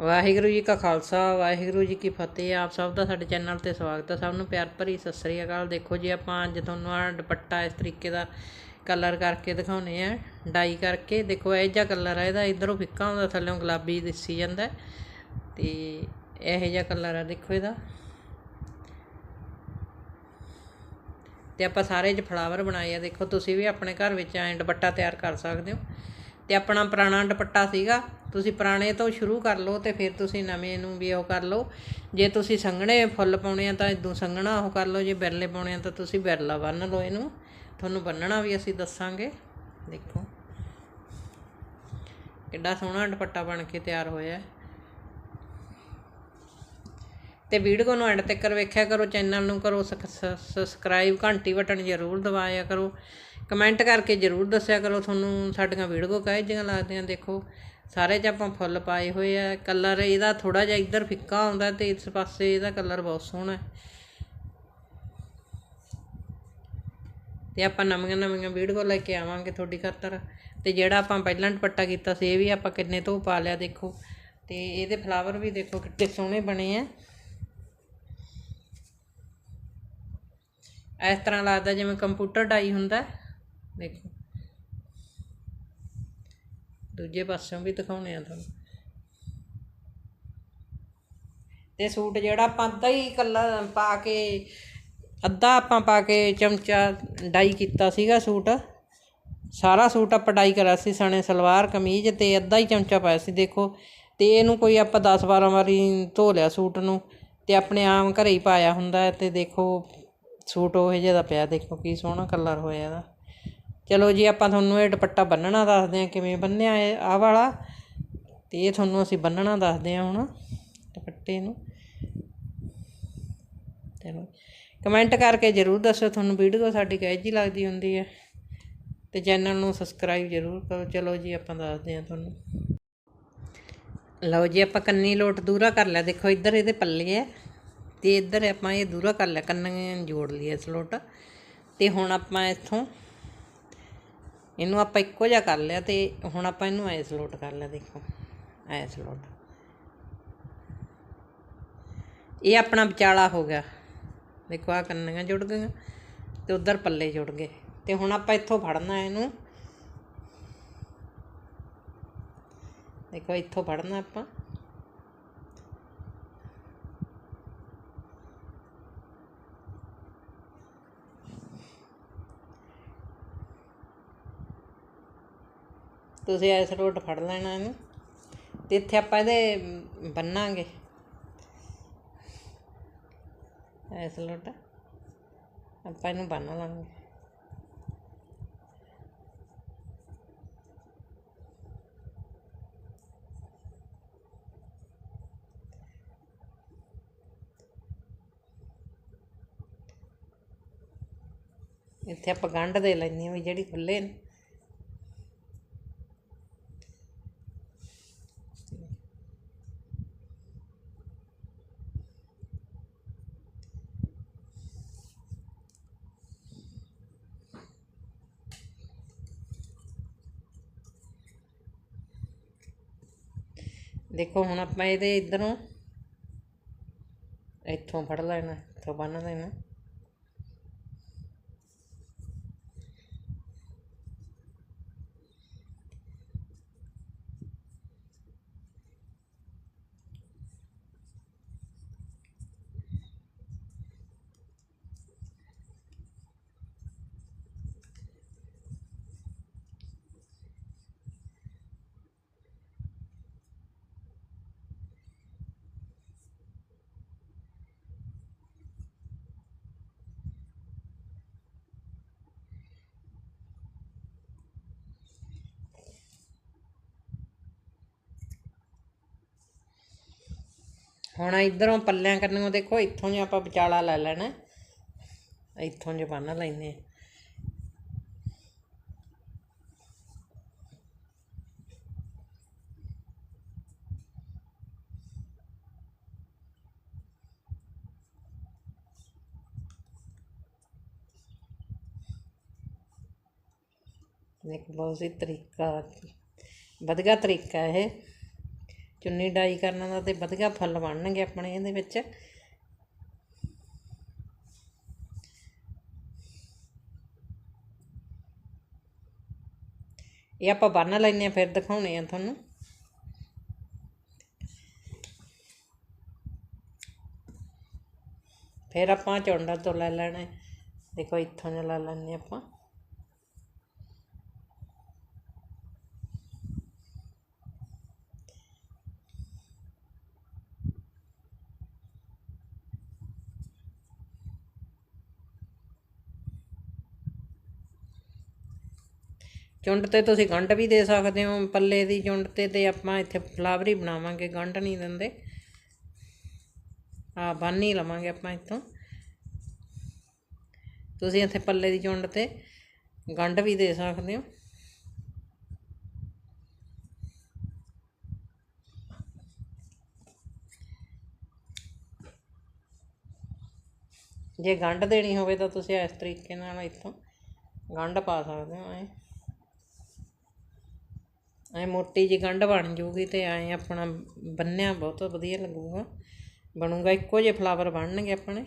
ਵਾਹਿਗੁਰੂ ਜੀ ਕਾ ਖਾਲਸਾ, ਵਾਹਿਗੁਰੂ ਜੀ ਕੀ ਫਤਿਹ। ਆਪ ਸਭ ਦਾ ਸਾਡੇ ਚੈਨਲ ਤੇ ਸਵਾਗਤ ਹੈ। ਸਭ ਨੂੰ ਪਿਆਰ ਭਰੀ ਸਤਿ ਸ੍ਰੀ ਅਕਾਲ। ਦੇਖੋ ਜੀ, ਆਪਾਂ ਅੱਜ ਤੁਹਾਨੂੰ ਆ ਦੁਪੱਟਾ ਇਸ ਤਰੀਕੇ ਦਾ ਕਲਰ ਕਰਕੇ ਦਿਖਾਉਨੇ ਆ। ਡਾਈ ਕਰਕੇ। ਦੇਖੋ, ਇਹ ਜਿਹਾ ਕਲਰ ਹੈ ਇਹਦਾ ਇਧਰੋਂ ਫਿੱਕਾ ਹੁੰਦਾ, ਥੱਲੇੋਂ ਗੁਲਾਬੀ ਦਿਸੀ ਜਾਂਦਾ। ਹੈ। ਤੇ ਇਹ ਜਿਹਾ ਕਲਰ ਆ, ਦੇਖੋ ਇਹਦਾ। ਤੇ ਆਪਾਂ ਸਾਰੇ ਚ ਫਲਾਵਰ ਬਣਾਏ ਆ। ਦੇਖੋ, ਤੁਸੀਂ ਵੀ ਆਪਣੇ ਘਰ ਵਿੱਚ ਐਂ ਦੁਪੱਟਾ ਤਿਆਰ ਕਰ ਸਕਦੇ ਹੋ। ਤੇ ਆਪਣਾ ਪੁਰਾਣਾ ਦੁਪੱਟਾ ਸੀਗਾ, ਤੁਸੀਂ ਪੁਰਾਣੇ ਤੋਂ ਸ਼ੁਰੂ ਕਰ ਲਓ ਤੇ ਫਿਰ ਤੁਸੀਂ ਨਵੇਂ ਨੂੰ ਵੀ ਉਹ ਕਰ ਲਓ। ਜੇ ਤੁਸੀਂ ਸੰਘਣੇ ਫੁੱਲ ਪਾਉਣੇ ਆ ਤਾਂ ਇਦੋਂ ਸੰਘਣਾ ਉਹ ਕਰ ਲਓ, ਜੇ ਬਿਰਲੇ ਪਾਉਣੇ ਆ ਤਾਂ ਤੁਸੀਂ ਬਿਰਲਾ ਬੰਨ ਲਓ ਇਹਨੂੰ। ਤੁਹਾਨੂੰ ਬੰਨਣਾ ਵੀ ਅਸੀਂ ਦੱਸਾਂਗੇ। ਦੇਖੋ। ਕਿੱਡਾ ਸੋਹਣਾ ਦੁਪੱਟਾ ਬਣ ਕੇ ਤਿਆਰ ਹੋਇਆ ਹੈ। ਤੇ ਵੀਡੀਓ ਨੂੰ ਐਂਡ ਤੱਕ ਵੇਖਿਆ ਕਰੋ, ਚੈਨਲ ਨੂੰ ਕਰੋ ਸਬਸਕ੍ਰਾਈਬ ਘੰਟੀ ਬਟਨ ਜ਼ਰੂਰ ਦਬਾਇਆ ਕਰੋ। ਕਮੈਂਟ ਕਰਕੇ ਜ਼ਰੂਰ ਦੱਸਿਆ ਕਰੋ ਤੁਹਾਨੂੰ ਸਾਡੀਆਂ ਵੀਡੀਓ ਕਾਹੇ ਜਿਹੀਆਂ ਲੱਗਦੀਆਂ ਦੇਖੋ। ਸਾਰੇ 'ਚ ਆਪਾਂ ਫੁੱਲ ਪਾਏ ਹੋਏ ਆ। ਕਲਰ ਇਹਦਾ ਥੋੜਾ ਜਿਹਾ ਇੱਧਰ ਫਿੱਕਾ ਆਉਂਦਾ ਤੇ ਇਸ ਪਾਸੇ ਇਹਦਾ ਕਲਰ ਬਹੁਤ ਸੋਹਣਾ ਹੈ। ਤੇ ਆਪਾਂ ਨਵੀਆਂ ਨਵੀਆਂ ਵੀਡੀਓ ਲੈ ਕੇ ਆਵਾਂਗੇ ਤੁਹਾਡੀ ਖਾਤਰ। ਤੇ ਜਿਹੜਾ ਆਪਾਂ ਪਹਿਲਾਂ ਦੁਪੱਟਾ ਕੀਤਾ ਸੀ, ਇਹ ਵੀ ਆਪਾਂ ਕਿੰਨੇ ਤੋਂ ਪਾ ਲਿਆ ਦੇਖੋ। ਤੇ ਇਹਦੇ ਫਲਾਵਰ ਵੀ ਦੇਖੋ ਕਿੰਨੇ ਸੋਹਣੇ ਬਣੇ ਆ। ਇਸ ਤਰ੍ਹਾਂ ਲੱਗਦਾ ਜਿਵੇਂ ਕੰਪਿਊਟਰ ਡਾਈ ਹੁੰਦਾ। ਦੇਖੋ। ਦੂਜੇ ਪਾਸਿਓਂ ਵੀ ਦਿਖਾਉਣੇ ਆ ਤੁਹਾਨੂੰ। ਤੇ ਸੂਟ ਜਿਹੜਾ ਆਪਾਂ ਅੱਧਾ ਹੀ ਕੱਲਾ ਪਾ ਕੇ, ਅੱਧਾ ਆਪਾਂ ਪਾ ਕੇ ਚਮਚਾ ਡਾਈ ਕੀਤਾ ਸੀਗਾ ਸੂਟ। ਸਾਰਾ ਸੂਟ ਆਪਾਂ ਡਾਈ ਕਰਿਆ ਸੀ ਸਣੇ ਸਲਵਾਰ, ਕਮੀਜ਼ ਤੇ ਅੱਧਾ ਹੀ ਚਮਚਾ ਪਾਇਆ ਸੀ, ਦੇਖੋ। ਤੇ ਇਹਨੂੰ ਕੋਈ ਆਪਾਂ 10 12 ਵਾਰੀ ਧੋ ਲਿਆ ਸੂਟ ਨੂੰ ਤੇ ਆਪਣੇ ਆਮ ਘਰੇ ਹੀ ਪਾਇਆ ਹੁੰਦਾ ਹੈ ਤੇ ਦੇਖੋ ਸੂਟ ਉਹ ਜਿਹਾ ਦਾ ਪਿਆ, ਦੇਖੋ ਕੀ ਸੋਹਣਾ ਕਲਰ ਹੋਇਆ ਇਹਦਾ। ਚਲੋ ਜੀ, ਆਪਾਂ ਤੁਹਾਨੂੰ ਇਹ ਦੁਪੱਟਾ ਬੰਨਣਾ ਦੱਸਦੇ ਹਾਂ ਕਿਵੇਂ ਬੰਨਿਆ ਇਹ, ਆਹ ਵਾਲਾ। ਤੇ ਇਹ ਤੁਹਾਨੂੰ ਅਸੀਂ ਬੰਨਣਾ ਦੱਸਦੇ ਹਾਂ ਹੁਣ, ਦੁਪੱਟੇ ਨੂੰ। ਚਲੋ, ਕਮੈਂਟ ਕਰਕੇ ਜ਼ਰੂਰ ਦੱਸੋ ਤੁਹਾਨੂੰ ਵੀਡੀਓ ਸਾਡੀ ਕਿਹੋ ਜਿਹੀ ਲੱਗਦੀ ਹੁੰਦੀ ਹੈ। ਤੇ ਚੈਨਲ ਨੂੰ ਸਬਸਕ੍ਰਾਈਬ ਜ਼ਰੂਰ ਕਰੋ। ਚਲੋ ਜੀ, ਆਪਾਂ ਦੱਸਦੇ ਹਾਂ ਤੁਹਾਨੂੰ। ਲਓ ਜੀ, ਆਪਾਂ ਕੰਨੀ ਲੋਟ ਦੂਰਾ ਕਰ ਲਿਆ। ਦੇਖੋ, ਇੱਧਰ ਇਹਦੇ ਪੱਲੇ ਹੈ ਤੇ ਇੱਧਰ ਆਪਾਂ ਇਹ ਦੂਰਾ ਕਰ ਲਿਆ। ਕੰਨਾਂ ਜੋੜ ਲਈ ਇਸ ਲੋਟ। ਤੇ ਹੁਣ ਆਪਾਂ ਇੱਥੋਂ ਇਹਨੂੰ ਆਪਾਂ ਇੱਕੋ ਜਿਹਾ ਕਰ ਲਿਆ ਤੇ ਹੁਣ ਆਪਾਂ ਇਹਨੂੰ ਐਸ ਲੋਟ ਕਰ ਲਿਆ, ਦੇਖੋ। ਐਸ ਲੋਟ। ਇਹ ਆਪਣਾ ਵਿਚਾਲਾ ਹੋ ਗਿਆ। ਦੇਖੋ ਆ ਕੰਨੀਆਂ ਜੁੜ ਗਈਆਂ ਤੇ ਉਧਰ ਪੱਲੇ ਜੁੜ ਗਏ। ਤੇ ਹੁਣ ਆਪਾਂ ਇੱਥੋਂ ਫੜਨਾ ਇਹਨੂੰ। ਦੇਖੋ, ਇੱਥੋਂ ਫੜਨਾ ਆਪਾਂ। ਤੁਸੀਂ ਇਸ ਰੋਡ ਫੜ ਲੈਣਾ ਇਹਨੂੰ ਤੇ ਇੱਥੇ ਆਪਾਂ ਇਹਦੇ ਬੰਨਾਂਗੇ। ਇਸ ਲੋਟ ਆਪਾਂ ਇਹਨੂੰ ਬੰਨ ਲਾਂਗੇ। ਇੱਥੇ ਆਪਾਂ ਗੰਢ ਦੇ ਲੈਣੀ ਵੀ ਜਿਹੜੀ ਖੁੱਲੇ ਨੇ। ਦੇਖੋ ਹੁਣ ਆਪਾਂ ਇਹਦੇ ਇੱਧਰੋਂ ਇੱਥੋਂ ਫੜ ਲੈਣਾ ਇੱਥੋਂ ਬੰਨ੍ਹ ਦੇਣਾ। ਹੁਣ ਇਧਰੋਂ ਪੱਲਿਆਂ ਕਰਨੋਂ ਦੇਖੋ, ਇੱਥੋਂ ਜੇ ਆਪਾਂ ਵਿਚਾਲਾ ਲੈ ਲੈਣਾ, ਇੱਥੋਂ ਜੇ ਬੰਨ ਲੈਨੇ ਆ ਇੱਕ ਬਹੁਤ ਹੀ ਤਰੀਕਾ, ਵਧੀਆ ਤਰੀਕਾ ਇਹ। ਚੁੰਨੀ ਡਾਈ ਕਰਨ ਦਾ ਤੇ ਵਧੀਆ ਫੁੱਲ ਬਣਨਗੇ ਆਪਣੇ ਇਹਦੇ ਵਿੱਚ। ਇਹ ਆਪਾਂ ਬੰਨ ਲੈਨੇ ਆ ਫਿਰ ਦਿਖਾਉਣੇ ਆ ਤੁਹਾਨੂੰ। ਫਿਰ ਆਪਾਂ ਚੌਂਡਾ ਤੋਂ ਲੈ ਲੈਣਾ ਦੇਖੋ, ਇੱਥੋਂ ਜਿਹਾ ਲੈ ਲੈਣੇ ਆਪਾਂ। ਚੁੰਡ ਤੇ ਤੁਸੀਂ ਗੰਢ ਵੀ ਦੇ ਸਕਦੇ ਹੋ, ਪੱਲੇ ਦੀ ਚੁੰਡ ਤੇ ਤੇ ਆਪਾਂ ਇੱਥੇ ਫਲਾਵਰ ਹੀ ਬਣਾਵਾਂਗੇ, ਗੰਢ ਨਹੀਂ ਦਿੰਦੇ। ਆ ਬੰਨ ਹੀ ਲਵਾਂਗੇ ਆਪਾਂ ਇੱਥੋਂ। ਤੁਸੀਂ ਇੱਥੇ ਪੱਲੇ ਦੀ ਚੁੰਡ ਤੇ ਗੰਢ ਵੀ ਦੇ ਸਕਦੇ ਹੋ। ਜੇ ਗੰਢ ਦੇਣੀ ਹੋਵੇ ਤਾਂ ਤੁਸੀਂ ਇਸ ਤਰੀਕੇ ਨਾਲ ਇੱਥੋਂ ਗੰਢ ਪਾ ਸਕਦੇ ਹੋ ਐ। ਐ ਮੋਟੀ ਜੀ ਗੰਢ ਬਣ ਜੂਗੀ ਤੇ ਐ ਆਪਣਾ ਬੰਨਿਆ ਬਹੁਤ ਵਧੀਆ ਲੱਗੂਗਾ। ਬਣੂਗਾ ਇੱਕੋ ਜਿਹੇ ਫਲਾਵਰ ਬਣਨਗੇ ਆਪਣੇ।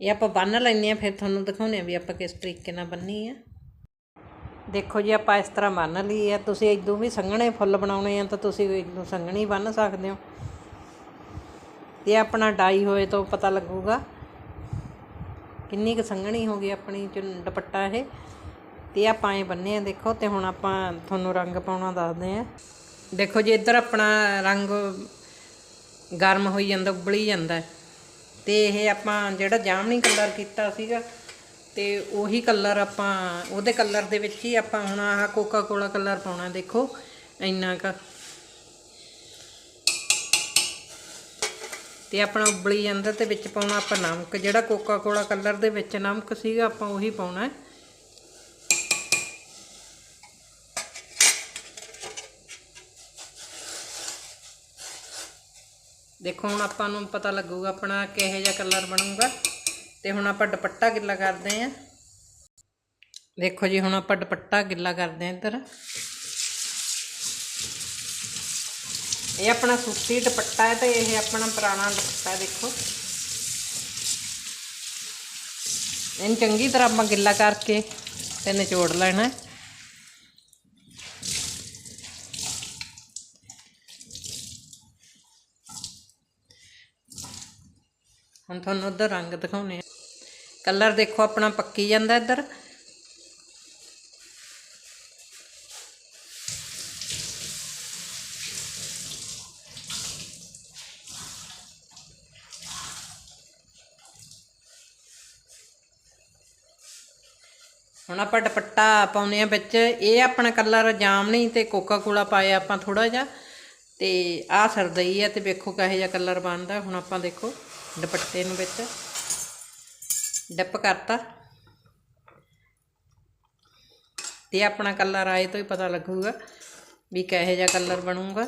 ਇਹ ਆਪਾਂ ਬੰਨ ਲੈਂਦੇ ਆ ਫਿਰ ਤੁਹਾਨੂੰ ਦਿਖਾਉਂਦੇ ਆ ਵੀ ਆਪਾਂ ਕਿਸ ਤਰੀਕੇ ਨਾਲ ਬੰਨੀ ਆ। ਦੇਖੋ ਜੀ, ਆਪਾਂ ਇਸ ਤਰ੍ਹਾਂ ਬੰਨ ਲਈ ਆ ਤੁਸੀਂ ਇਦੋਂ ਵੀ ਸੰਘਣੇ ਫੁੱਲ ਬਣਾਉਣੇ ਆ ਤਾਂ ਤੁਸੀਂ ਇਦੋਂ ਸੰਘਣੀ ਬੰਨ ਸਕਦੇ ਹੋ। ਇਹ ਆਪਣਾ ਡਾਈ ਹੋਏ ਤੋਂ ਪਤਾ ਲੱਗੂਗਾ ਕਿੰਨੀ ਕੁ ਸੰਘਣੀ ਹੋ ਗਈ ਆਪਣੀ ਚੁੰਨ ਦੁਪੱਟਾ ਇਹ। ਤੇ ਆਪਾਂ ਐ ਬੰਨੇ ਆ, ਦੇਖੋ, ਤੇ ਹੁਣ ਆਪਾਂ ਤੁਹਾਨੂੰ ਰੰਗ ਪਾਉਣਾ ਦੱਸਦੇ ਆ ਦੇਖੋ ਜੀ, ਇੱਧਰ ਆਪਣਾ ਰੰਗ ਗਰਮ ਹੋਈ ਜਾਂਦਾ, ਉਬਲੀ ਜਾਂਦਾ। ਤੇ ਇਹ ਆਪਾਂ ਜਿਹੜਾ ਜਾਮਣੀ ਕਲਰ ਕੀਤਾ ਸੀਗਾ ਤੇ ਉਹੀ ਕਲਰ ਆਪਾਂ, ਉਹਦੇ ਕਲਰ ਦੇ ਵਿੱਚ ਹੀ ਆਪਾਂ ਹੁਣ ਆਹ ਕੋਕਾ ਕੋਲਾ ਕਲਰ ਪਾਉਣਾ, ਦੇਖੋ, ਇੰਨਾ ਕ। ਤੇ ਆਪਣਾ ਉਬਲੀ ਜਾਂਦਾ ਤੇ ਵਿੱਚ ਪਾਉਣਾ ਆਪਾਂ ਨਮਕ, ਜਿਹੜਾ ਕੋਕਾ ਕੋਲਾ ਕਲਰ ਦੇ ਵਿੱਚ ਨਮਕ ਸੀਗਾ, ਆਪਾਂ ਉਹੀ ਪਾਉਣਾ। ਹੈ ਦੇਖੋ, ਹੁਣ ਆਪਾਂ ਨੂੰ ਪਤਾ ਲੱਗੂਗਾ ਆਪਣਾ ਕਿਹੋ ਜਿਹਾ ਕਲਰ ਬਣੂਗਾ ਤੇ ਹੁਣ ਆਪਾਂ ਦੁਪੱਟਾ ਗਿੱਲਾ ਕਰਦੇ ਆਂ ਦੇਖੋ ਜੀ, ਹੁਣ ਆਪਾਂ ਦੁਪੱਟਾ ਗਿੱਲਾ ਕਰਦੇ ਆਂ ਇੱਧਰ। ਇਹ ਆਪਣਾ ਸੂਤੀ ਦੁਪੱਟਾ ਹੈ ਤੇ ਇਹ ਆਪਣਾ ਪੁਰਾਣਾ ਦੁਪੱਟਾ ਹੈ, ਦੇਖੋ। ਇਹਨੂੰ ਚੰਗੀ ਤਰ੍ਹਾਂ ਆਪਾਂ ਗਿੱਲਾ ਕਰਕੇ ਤੇ ਨਿਚੋੜ ਲੈਣਾ ਹੈ। ਹੁਣ ਤੁਹਾਨੂੰ ਉਧਰ ਰੰਗ ਦਿਖਾਉਨੇ ਆ। ਕਲਰ ਦੇਖੋ, ਆਪਣਾ ਪੱਕੀ ਜਾਂਦਾ ਇੱਧਰ। ਹੁਣ ਆਪਾਂ ਦੁਪੱਟਾ ਪਾਉਨੇ ਆ ਵਿੱਚ। ਇਹ ਆਪਣਾ ਕਲਰ ਜਾਮਣੀ ਤੇ ਕੋਕਾ ਕੋਲਾ ਪਾਇਆ ਆਪਾਂ ਥੋੜਾ ਜਿਹਾ। ਤੇ ਆਹ ਸਰਦਈ ਆ ਤੇ ਵੇਖੋ ਕਿਹੋ ਜਿਹਾ ਕਲਰ ਬਣਦਾ। ਹੁਣ ਆਪਾਂ ਦੇਖੋ। ਦੁਪੱਟੇ ਨੂੰ ਵਿੱਚ ਡਿਪ ਕਰਤਾ। ਤੇ ਆਪਣਾ ਕਲਰ ਆਏ ਤੋਂ ਹੀ ਪਤਾ ਲੱਗੂਗਾ ਵੀ ਕਿਹੋ ਜਿਹਾ ਕਲਰ ਬਣੂਗਾ।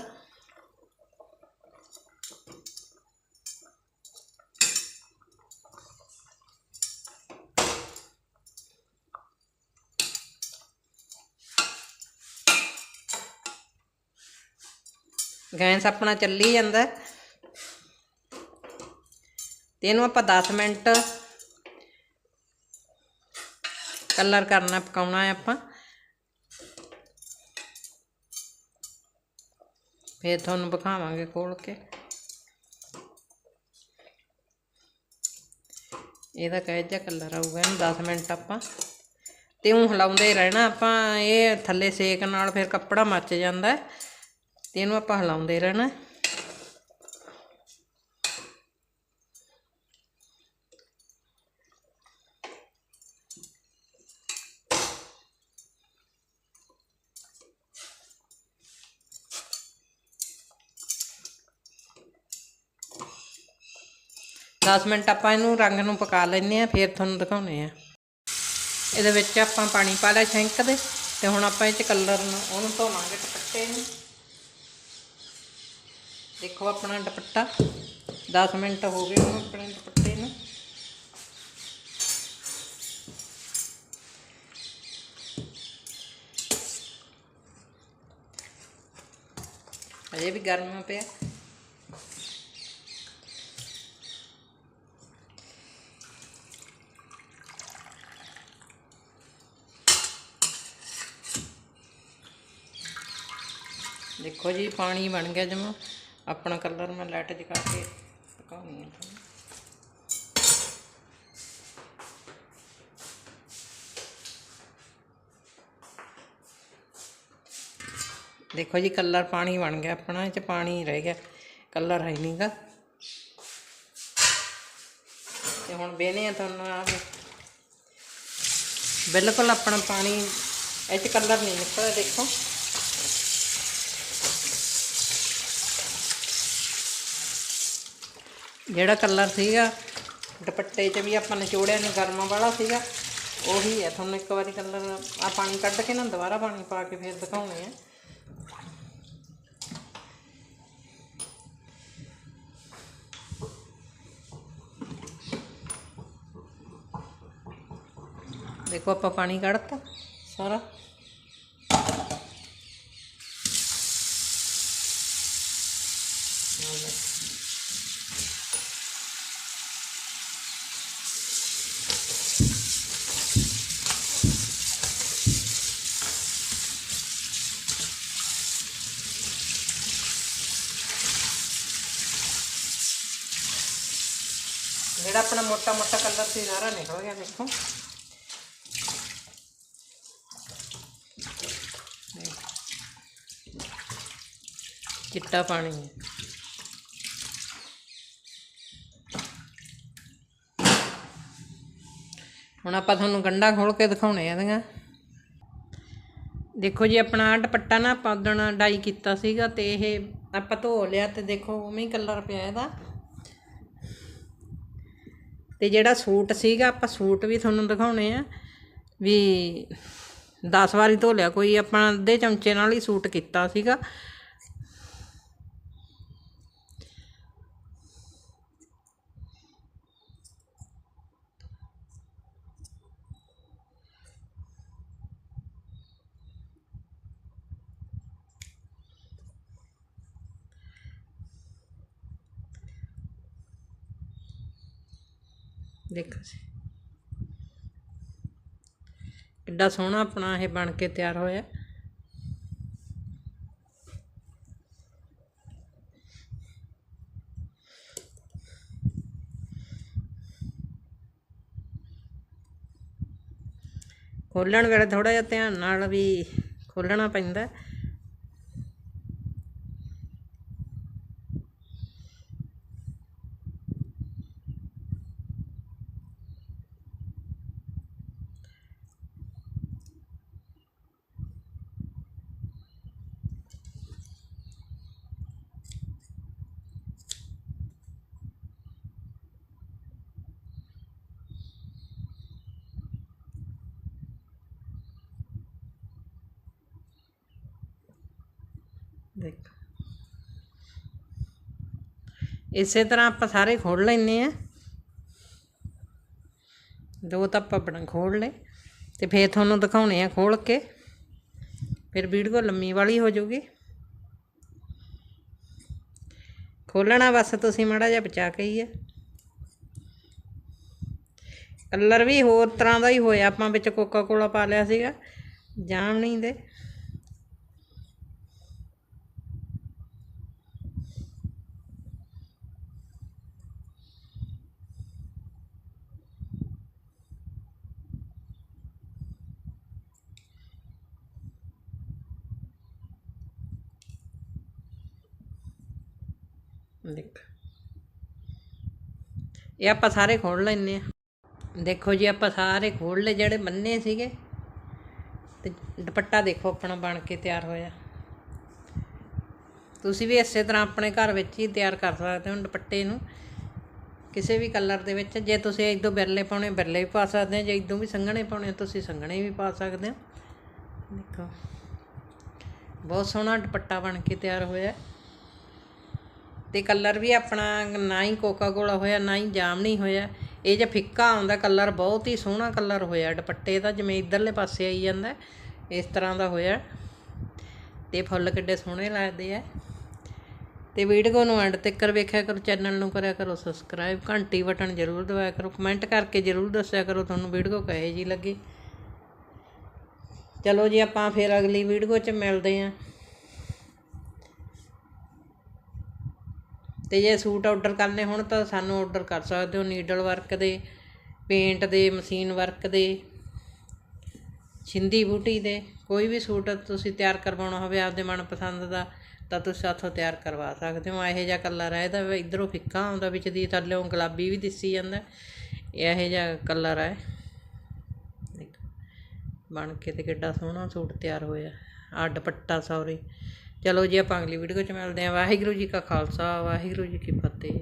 ਗੈਸ ਆਪਣਾ ਚੱਲੀ ਜਾਂਦਾ। ਤੇ ਇਹਨੂੰ ਆਪਾਂ 10 ਮਿੰਟ ਕਲਰ ਕਰਨਾ, ਪਕਾਉਣਾ ਹੈ ਆਪਾਂ। ਫੇਰ ਤੁਹਾਨੂੰ ਵਿਖਾਵਾਂਗੇ ਖੋਲ ਕੇ। ਇਹਦਾ ਕਹਿ ਜਿਹਾ ਕਲਰ ਆਊਗਾ, ਇਹਨੂੰ 10 ਮਿੰਟ ਆਪਾਂ। ਤੇ ਉਹ ਹਿਲਾਉਂਦੇ ਰਹਿਣਾ ਆਪਾਂ, ਇਹ ਥੱਲੇ ਸੇਕ ਨਾਲ ਫਿਰ ਕੱਪੜਾ ਮੱਚ ਜਾਂਦਾ। ਹੈ ਤੇ ਇਹਨੂੰ ਆਪਾਂ ਹਿਲਾਉਂਦੇ ਰਹਿਣਾ। 10 ਮਿੰਟ ਆਪਾਂ ਇਹਨੂੰ ਰੰਗ ਨੂੰ ਪਕਾ ਲੈਨੇ ਆ ਫਿਰ ਤੁਹਾਨੂੰ ਦਿਖਾਉਨੇ ਆ ਇਹਦੇ ਵਿੱਚ ਆਪਾਂ ਪਾਣੀ ਪਾ ਲਿਆ ਛਿੰਕ ਦੇ, ਤੇ ਹੁਣ ਆਪਾਂ ਇਹ ਚ ਕਲਰ ਨੂੰ ਉਹਨੂੰ ਧੋਵਾਂਗੇ ਦੁਪੱਟੇ ਨੂੰ। ਦੇਖੋ ਆਪਣਾ ਦੁਪੱਟਾ 10 ਮਿੰਟ ਹੋ ਗਏ ਉਹਨੂੰ ਆਪਣੇ ਦੁਪੱਟੇ ਨੂੰ। ਅਜੇ ਵੀ ਗਰਮ ਪਿਆ। ਦੇਖੋ ਜੀ, ਪਾਣੀ ਬਣ ਗਿਆ ਜਮਾ। ਆਪਣਾ ਕਲਰ ਮੈਂ ਲਾਈਟ ਜਗਾ ਕੇ ਦਿਖਾਉਣੀ ਹੈ ਦੇਖੋ ਜੀ ਕਲਰ ਪਾਣੀ ਬਣ ਗਿਆ ਆਪਣਾ, ਇਹ ਚ ਪਾਣੀ ਰਹਿ ਗਿਆ। ਕਲਰ ਹੈ ਨਹੀਂਗਾ ਤੇ ਹੁਣ ਵੇਨੇ ਆ ਤੁਹਾਨੂੰ ਆ ਕੇ। ਬਿਲਕੁਲ ਆਪਣਾ ਪਾਣੀ, ਇਹ ਚ ਕਲਰ ਨਹੀਂ ਨਿਕਲਦਾ ਦੇਖੋ। ਜਿਹੜਾ ਕਲਰ ਸੀਗਾ, ਦੁਪੱਟੇ 'ਚ ਵੀ ਆਪਾਂ ਨਿਚੋੜਿਆ ਨੂੰ, ਗਰਮਾ ਵਾਲਾ ਸੀਗਾ। ਉਹੀ ਹੈ ਤੁਹਾਨੂੰ ਇੱਕ ਵਾਰੀ ਕਲਰ ਆ ਪਾਣੀ ਕੱਢ ਕੇ ਨਾ ਦੁਬਾਰਾ ਪਾਣੀ ਪਾ ਕੇ ਫਿਰ ਦਿਖਾਉਣੇ ਆ। ਦੇਖੋ ਆਪਾਂ ਪਾਣੀ ਕੱਢਤਾ ਸਾਰਾ। ਜਿਹੜਾ ਆਪਣਾ ਮੋਟਾ ਮੋਟਾ ਕਲਰ ਸੀ, ਸਾਰਾ ਨਿਕਲ ਗਿਆ, ਦੇਖੋ। ਚਿੱਟਾ ਪਾਣੀ ਹੈ। ਹੁਣ ਆਪਾਂ ਤੁਹਾਨੂੰ ਗੰਡਾ ਖੋਲ ਕੇ ਦਿਖਾਉਣੇ ਆ ਇਹਦੀਆਂ। ਦੇਖੋ ਜੀ, ਆਪਣਾ ਆਹ ਦੁਪੱਟਾ ਨਾ ਆਪਾਂ ਉਦਣ ਡਾਈ ਕੀਤਾ ਸੀਗਾ ਤੇ ਇਹ ਆਪਾਂ ਧੋ ਲਿਆ ਤੇ ਦੇਖੋ ਉਵੇਂ ਹੀ ਕਲਰ ਪਿਆ ਇਹਦਾ। ਤੇ ਜਿਹੜਾ ਸੂਟ ਸੀਗਾ, ਆਪਾਂ ਸੂਟ ਵੀ ਤੁਹਾਨੂੰ ਦਿਖਾਉਣੇ ਆ। ਵੀ 10 ਵਾਰੀ ਧੋ ਲਿਆ ਕੋਈ ਆਪਾਂ ਅੱਧੇ ਚਮਚੇ ਨਾਲ ਹੀ ਸੂਟ ਕੀਤਾ ਸੀਗਾ। ਦੇਖੋ। ਜੀ ਕਿੱਡਾ ਸੋਹਣਾ ਆਪਣਾ ਇਹ ਬਣ ਕੇ ਤਿਆਰ ਹੋਇਆ। ਖੋਲਣ ਵੇਲੇ ਥੋੜਾ ਜਿਹਾ ਧਿਆਨ ਨਾਲ ਵੀ ਖੋਲਣਾ ਪੈਂਦਾ। ਦੇਖ। ਇਸੇ ਤਰ੍ਹਾਂ ਆਪਾਂ ਸਾਰੇ ਖੋਲ ਲੈਨੇ ਆ ਦੋ ਤਾਂ ਆਪਾਂ ਬਣਾ ਖੋਲ ਲਏ ਤੇ ਫੇਰ ਤੁਹਾਨੂੰ ਦਿਖਾਉਣੇ ਆ ਖੋਲ ਕੇ। ਫਿਰ ਵੀਡੀਓ ਲੰਮੀ ਵਾਲੀ ਹੋ ਜਾਊਗੀ। ਖੋਲਣਾ ਬਸ ਤੁਸੀਂ ਮਾੜਾ ਜਿਹਾ ਬਚਾ ਕੇ ਹੀ ਹੈ ਕਲਰ ਵੀ ਹੋਰ ਤਰ੍ਹਾਂ ਦਾ ਹੀ ਹੋਇਆ। ਆਪਾਂ ਵਿੱਚ ਕੋਕਾ ਕੋਲਾ ਪਾ ਲਿਆ ਸੀਗਾ। ਜਾਮਣੀ ਦੇ। ਦੇਖ। ਇਹ ਆਪਾਂ ਸਾਰੇ ਖੋਲ ਲੈਨੇ ਆ ਦੇਖੋ ਜੀ, ਆਪਾਂ ਸਾਰੇ ਖੋਲ ਲਏ, ਜਿਹੜੇ ਬੰਨੇ ਸੀਗੇ। ਤੇ ਦੁਪੱਟਾ ਦੇਖੋ ਆਪਣਾ ਬਣ ਕੇ ਤਿਆਰ ਹੋਇਆ। ਤੁਸੀਂ ਵੀ ਇਸੇ ਤਰ੍ਹਾਂ ਆਪਣੇ ਘਰ ਵਿੱਚ ਹੀ ਤਿਆਰ ਕਰ ਸਕਦੇ ਹੋ ਦੁਪੱਟੇ ਨੂੰ। ਕਿਸੇ ਵੀ ਕਲਰ ਦੇ ਵਿੱਚ, ਜੇ ਤੁਸੀਂ ਇਦੋਂ ਬਿਰਲੇ ਪਾਉਣੇ, ਬਿਰਲੇ ਵੀ ਪਾ ਸਕਦੇ ਹੋ। ਜੇ ਇਦੋਂ ਵੀ ਸੰਘਣੇ ਪਾਉਣੇ, ਤੁਸੀਂ ਸੰਘਣੇ ਵੀ ਪਾ ਸਕਦੇ ਹੋ। ਦੇਖੋ। ਬਹੁਤ ਸੋਹਣਾ ਦੁਪੱਟਾ ਬਣ ਕੇ ਤਿਆਰ ਹੋਇਆ। ਤੇ ਕਲਰ ਵੀ ਆਪਣਾ ਨਾ ਹੀ ਕੋਕਾ ਕੋਲਾ ਹੋਇਆ, ਨਾ ਹੀ ਜਾਮਨੀ ਹੋਇਆ। ਇਹ ਜੇ ਫਿੱਕਾ ਆਉਂਦਾ, ਕਲਰ ਬਹੁਤ ਹੀ ਸੋਹਣਾ ਕਲਰ ਹੋਇਆ। ਦੁਪੱਟੇ ਦਾ ਜਿਵੇਂ ਇਧਰਲੇ ਪਾਸੇ ਆਈ ਜਾਂਦਾ, ਇਸ ਤਰ੍ਹਾਂ ਦਾ ਹੋਇਆ। ਤੇ ਫੁੱਲ ਕਿੱਡੇ ਸੋਹਣੇ ਲੱਗਦੇ ਆ। ਤੇ ਵੀਡੀਓ ਨੂੰ ਐਂਡ ਤੱਕ ਵੇਖਿਆ ਕਰੋ, ਚੈਨਲ ਨੂੰ ਕਰਿਆ ਕਰੋ, ਸਬਸਕ੍ਰਾਈਬ, ਘੰਟੀ ਬਟਨ ਜ਼ਰੂਰ ਦਬਾਇਆ ਕਰੋ। ਕਮੈਂਟ ਕਰਕੇ ਜ਼ਰੂਰ ਦੱਸਿਆ ਕਰੋ, ਤੁਹਾਨੂੰ ਵੀਡੀਓ ਕਹੇ ਜੀ ਲੱਗੀ। ਚਲੋ ਜੀ, ਆਪਾਂ ਫਿਰ ਅਗਲੀ ਵੀਡੀਓ 'ਚ ਮਿਲਦੇ ਆਂ ਅਤੇ ਜੇ ਸੂਟ ਔਡਰ ਕਰਨੇ ਹੋਣ ਤਾਂ ਸਾਨੂੰ ਔਡਰ ਕਰ ਸਕਦੇ ਹੋ ਨੀਡਲ ਵਰਕ ਦੇ ਪੇਂਟ ਦੇ ਮਸ਼ੀਨ ਵਰਕ ਦੇ, ਛਿੰਦੀ ਬੂਟੀ ਦੇ, ਕੋਈ ਵੀ ਸੂਟ ਤੁਸੀਂ ਤਿਆਰ ਕਰਵਾਉਣਾ ਹੋਵੇ ਆਪਦੇ ਮਨਪਸੰਦ ਦਾ, ਤਾਂ ਤੁਸੀਂ ਸਾਥੋਂ ਤਿਆਰ ਕਰਵਾ ਸਕਦੇ ਹੋ। ਇਹੋ ਜਿਹਾ ਕਲਰ ਹੈ ਇਹਦਾ ਵੀ ਇਧਰੋਂ ਫਿੱਕਾ ਆਉਂਦਾ, ਵਿੱਚ ਦੀ ਥੱਲੇੋਂ ਗੁਲਾਬੀ ਵੀ ਦਿਸੀ ਜਾਂਦਾ। ਇਹੋ ਜਿਹਾ ਕਲਰ ਹੈ। ਬਣ ਕੇ ਤੇ ਕਿੱਡਾ ਸੋਹਣਾ ਸੂਟ ਤਿਆਰ ਹੋਇਆ। ਆ ਦੁਪੱਟਾ ਸੌਰੀ ਚਲੋ ਜੀ ਆਪਾਂ ਅਗਲੀ ਵੀਡੀਓ 'ਚ ਮਿਲਦੇ ਹਾਂ। ਵਾਹਿਗੁਰੂ ਜੀ ਕਾ ਖਾਲਸਾ, ਵਾਹਿਗੁਰੂ ਜੀ ਕੀ ਫਤਿਹ।